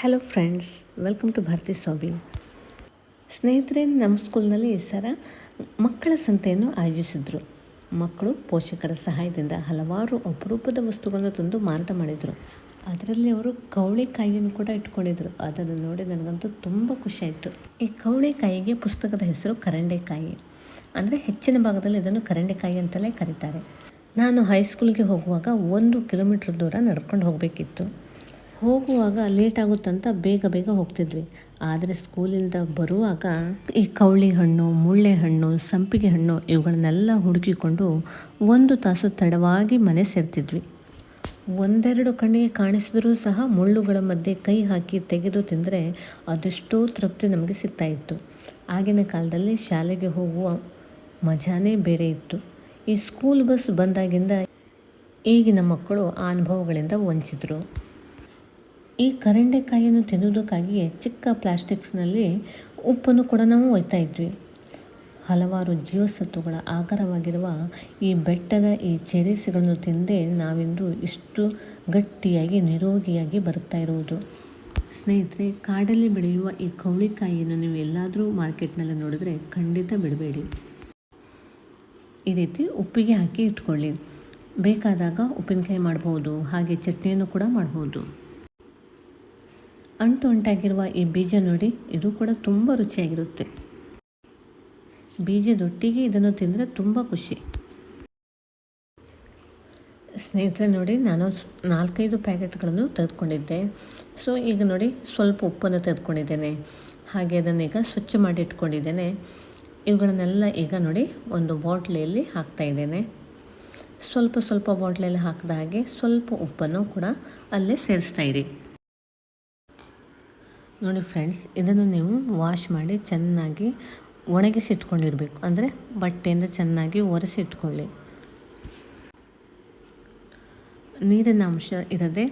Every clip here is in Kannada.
Hello friends welcome to Bharathi Swamy ಸ್ನೇಹಿತರೆ, ನಮ್ಮ ಸ್ಕೂಲ್ನಲ್ಲಿ ಈ ಸರ ಮಕ್ಕಳ ಸಂತೆಯನ್ನು ಆಯೋಜಿಸಿದ್ರು. ಮಕ್ಕಳು ಪೋಷಕರ ಸಹಾಯದಿಂದ ಹಲವಾರು ಅಪರೂಪದ ವಸ್ತುಗಳನ್ನು ತಂದು ಮಾರಾಟ ಮಾಡಿದರು. ಅದರಲ್ಲಿ ಅವರು ಕವಳೆಕಾಯಿಯನ್ನು ಕೂಡ ಇಟ್ಕೊಂಡಿದ್ರು ಅದನ್ನು ನೋಡಿ ನನಗಂತೂ ತುಂಬ ಖುಷಿಯಾಯಿತು ಈ ಕವಳೆಕಾಯಿಗೆ ಪುಸ್ತಕದ ಹೆಸರು ಕರಂಡೆಕಾಯಿ. ಅಂದರೆ ಹೆಚ್ಚಿನ ಭಾಗದಲ್ಲಿ ಇದನ್ನು ಕರಂಡೆಕಾಯಿ ಅಂತಲೇ ಕರೀತಾರೆ. ನಾನು ಹೈಸ್ಕೂಲ್ಗೆ ಹೋಗುವಾಗ ಒಂದು ಕಿಲೋಮೀಟ್ರ್ ದೂರ ನಡ್ಕೊಂಡು ಹೋಗಬೇಕಿತ್ತು. ಹೋಗುವಾಗ ಲೇಟ್ ಆಗುತ್ತಂತ ಬೇಗ ಬೇಗ ಹೋಗ್ತಿದ್ವಿ. ಆದರೆ ಸ್ಕೂಲಿಂದ ಬರುವಾಗ ಈ ಕವಳಿ ಹಣ್ಣು ಮುಳ್ಳೆ ಹಣ್ಣು ಸಂಪಿಗೆ ಹಣ್ಣು ಇವುಗಳನ್ನೆಲ್ಲ ಹುಡುಕಿಕೊಂಡು ಒಂದು ತಾಸು ತಡವಾಗಿ ಮನೆ ಸೇರ್ತಿದ್ವಿ. ಒಂದೆರಡು ಕಣ್ಣಿಗೆ ಕಾಣಿಸಿದ್ರೂ ಸಹ ಮುಳ್ಳುಗಳ ಮಧ್ಯೆ ಕೈ ಹಾಕಿ ತೆಗೆದು ತಿಂದರೆ ಅದೆಷ್ಟೋ ತೃಪ್ತಿ ನಮಗೆ ಸಿಗ್ತಾಯಿತ್ತು ಆಗಿನ ಕಾಲದಲ್ಲಿ ಶಾಲೆಗೆ ಹೋಗುವ ಮಜಾನೇ ಬೇರೆ ಇತ್ತು. ಈ ಸ್ಕೂಲ್ ಬಸ್ ಬಂದಾಗಿಂದ ಈಗಿನ ಮಕ್ಕಳು ಆ ಅನುಭವಗಳಿಂದ ವಂಚಿತರು ಈ ಕರೆಂಡೆಕಾಯಿಯನ್ನು ತಿನ್ನುವುದಕ್ಕಾಗಿಯೇ ಚಿಕ್ಕ ಪ್ಲಾಸ್ಟಿಕ್ಸ್ನಲ್ಲಿ ಉಪ್ಪನ್ನು ಕೂಡ ನಾವು ಒಯ್ತಾ ಇದ್ವಿ. ಹಲವಾರು ಜೀವಸತ್ವಗಳ ಆಕಾರವಾಗಿರುವ ಈ ಬೆಟ್ಟದ ಈ ಚೆರೀಸ್ಗಳನ್ನು ತಿಂದೇ ನಾವಿಂದು ಇಷ್ಟು ಗಟ್ಟಿಯಾಗಿ, ನಿರೋಗಿಯಾಗಿ ಬರುತ್ತಾ ಇರುವುದು. ಸ್ನೇಹಿತರೆ, ಕಾಡಲ್ಲಿ ಬೆಳೆಯುವ ಈ ಕೌಳಿಕಾಯಿಯನ್ನು ನೀವು ಎಲ್ಲಾದರೂ ಮಾರ್ಕೆಟ್ನಲ್ಲಿ ನೋಡಿದ್ರೆ ಖಂಡಿತ ಬಿಡಬೇಡಿ. ಈ ರೀತಿ ಉಪ್ಪಿಗೆ ಹಾಕಿ ಇಟ್ಕೊಳ್ಳಿ. ಬೇಕಾದಾಗ ಉಪ್ಪಿನಕಾಯಿ ಮಾಡ್ಬೋದು, ಹಾಗೆ ಚಟ್ನಿಯನ್ನು ಕೂಡ ಮಾಡ್ಬೋದು. ಅಂಟು ಅಂಟಾಗಿರುವ ಈ ಬೀಜ ನೋಡಿ, ಇದು ಕೂಡ ತುಂಬ ರುಚಿಯಾಗಿರುತ್ತೆ. ಬೀಜದೊಟ್ಟಿಗೆ ಇದನ್ನು ತಿಂದರೆ ತುಂಬ ಖುಷಿ. ಸ್ನೇಹಿತರೆ ನೋಡಿ, ನಾನು ನಾಲ್ಕೈದು ಪ್ಯಾಕೆಟ್ಗಳನ್ನು ತೆಗೆದುಕೊಂಡಿದ್ದೆ. ಸೊ, ಈಗ ನೋಡಿ, ಸ್ವಲ್ಪ ಉಪ್ಪನ್ನು ತೆಗೆದುಕೊಂಡಿದ್ದೇನೆ. ಹಾಗೆ ಅದನ್ನೀಗ ಸ್ವಚ್ಛ ಮಾಡಿ ಇಟ್ಕೊಂಡಿದ್ದೇನೆ. ಇವುಗಳನ್ನೆಲ್ಲ ಈಗ ನೋಡಿ, ಒಂದು ಬಾಟ್ಲಿಯಲ್ಲಿ ಹಾಕ್ತಾಯಿದ್ದೇನೆ ಸ್ವಲ್ಪ ಸ್ವಲ್ಪ ಬಾಟ್ಲಿಯಲ್ಲಿ ಹಾಕಿದ ಹಾಗೆ ಸ್ವಲ್ಪ ಉಪ್ಪನ್ನು ಕೂಡ ಅಲ್ಲೇ ಸೇರಿಸ್ತಾ ಇರಿ. ನೋಡಿ ಫ್ರೆಂಡ್ಸ್, ಇದನ್ನು ನೀವು ವಾಶ್ ಮಾಡಿ ಚೆನ್ನಾಗಿ ಒಣಗಿಸಿ ಇಟ್ಕೊಂಡಿರಬೇಕು ಅಂದರೆ ಬಟ್ಟೆಯಿಂದ ಚೆನ್ನಾಗಿ ಒರೆಸಿ ಇಟ್ಕೊಳ್ಳಿ. ನೀರಿನ ಅಂಶ ಇರದೆ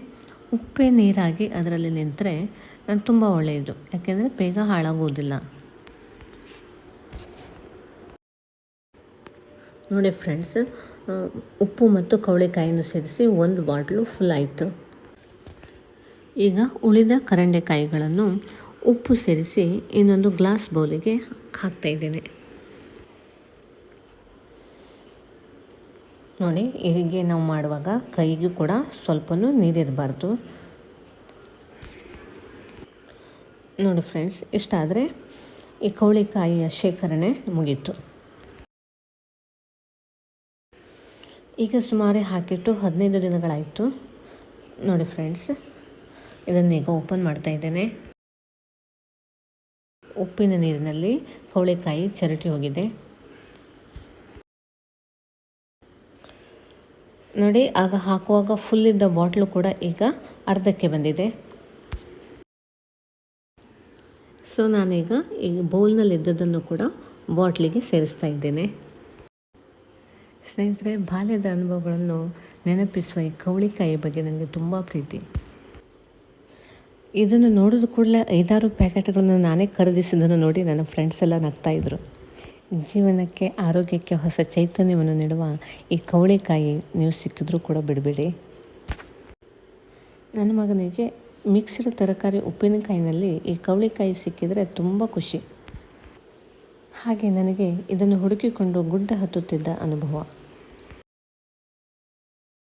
ಉಪ್ಪೆ ನೀರಾಗಿ ಅದರಲ್ಲಿ ನಿಂತರೆ ತುಂಬ ಒಳ್ಳೆಯದು. ಯಾಕೆಂದರೆ ಬೇಗ ಹಾಳಾಗುವುದಿಲ್ಲ ನೋಡಿ ಫ್ರೆಂಡ್ಸ್, ಉಪ್ಪು ಮತ್ತು ಕವಳೆಕಾಯಿಯನ್ನು ಸೇರಿಸಿ ಒಂದು ಬಾಟ್ಲು ಫುಲ್ ಆಯಿತು. ಈಗ ಉಳಿದ ಕರಂಡೆಕಾಯಿಗಳನ್ನು ಉಪ್ಪು ಸೇರಿಸಿ ಇನ್ನೊಂದು ಗ್ಲಾಸ್ ಬೌಲಿಗೆ ಹಾಕ್ತಾ ಇದ್ದೇನೆ. ನೋಡಿ, ಹೀಗೆ ನಾವು ಮಾಡುವಾಗ ಕೈಗೂ ಕೂಡ ಸ್ವಲ್ಪನೂ ನೀರಿರಬಾರ್ದು. ನೋಡಿ ಫ್ರೆಂಡ್ಸ್ ಇಷ್ಟಾದರೆ ಈ ಕೌಳಿಕಾಯಿಯ ಶೇಖರಣೆ ಮುಗೀತು. ಈಗ ಸುಮಾರು ಹಾಕಿಟ್ಟು ಹದಿನೈದು ದಿನಗಳಾಯಿತು. ನೋಡಿ ಫ್ರೆಂಡ್ಸ್ ಇದನ್ನೀಗ ಓಪನ್ ಮಾಡ್ತಾ ಇದ್ದೇನೆ. ಉಪ್ಪಿನ ನೀರಿನಲ್ಲಿ ಕವಳೆಕಾಯಿ ಚರಟಿ ಹೋಗಿದೆ. ನೋಡಿ, ಆಗ ಹಾಕುವಾಗ ಫುಲ್ ಇದ್ದ ಬಾಟ್ಲು ಕೂಡ ಈಗ ಅರ್ಧಕ್ಕೆ ಬಂದಿದೆ. ಸೊ ನಾನೀಗ ಈಗ ಬೌಲ್ನಲ್ಲಿ ಇದ್ದದನ್ನು ಕೂಡ ಬಾಟ್ಲಿಗೆ ಸೇರಿಸ್ತಾ ಇದ್ದೇನೆ. ಸ್ನೇಹಿತರೆ, ಬಾಲ್ಯದ ಅನುಭವಗಳನ್ನು ನೆನಪಿಸುವ ಈ ಕವಳಿಕಾಯಿ ಬಗ್ಗೆ ನನಗೆ ತುಂಬ ಪ್ರೀತಿ. ಇದನ್ನು ನೋಡಿದ ಕೂಡಲೇ ಐದಾರು ಪ್ಯಾಕೆಟ್ಗಳನ್ನು ನಾನೇ ಖರೀದಿಸಿದ್ದನ್ನು ನೋಡಿ ನನ್ನ ಫ್ರೆಂಡ್ಸ್ ಎಲ್ಲ ನಗ್ತಾಯಿದ್ರು ಜೀವನಕ್ಕೆ, ಆರೋಗ್ಯಕ್ಕೆ ಹೊಸ ಚೈತನ್ಯವನ್ನು ನೀಡುವ ಈ ಕವಳೆಕಾಯಿ ನೀವು ಸಿಕ್ಕಿದ್ರೂ ಕೂಡ ಬಿಡಬೇಡಿ. ನನ್ನ ಮಗನಿಗೆ ಮಿಕ್ಸಿಡ್ ತರಕಾರಿ ಉಪ್ಪಿನಕಾಯಿನಲ್ಲಿ ಈ ಕವಳೆಕಾಯಿ ಸಿಕ್ಕಿದರೆ ತುಂಬ ಖುಷಿ. ಹಾಗೆ ನನಗೆ ಇದನ್ನು ಹುಡುಕಿಕೊಂಡು ಗುಡ್ಡ ಹತ್ತುತ್ತಿದ್ದ ಅನುಭವ.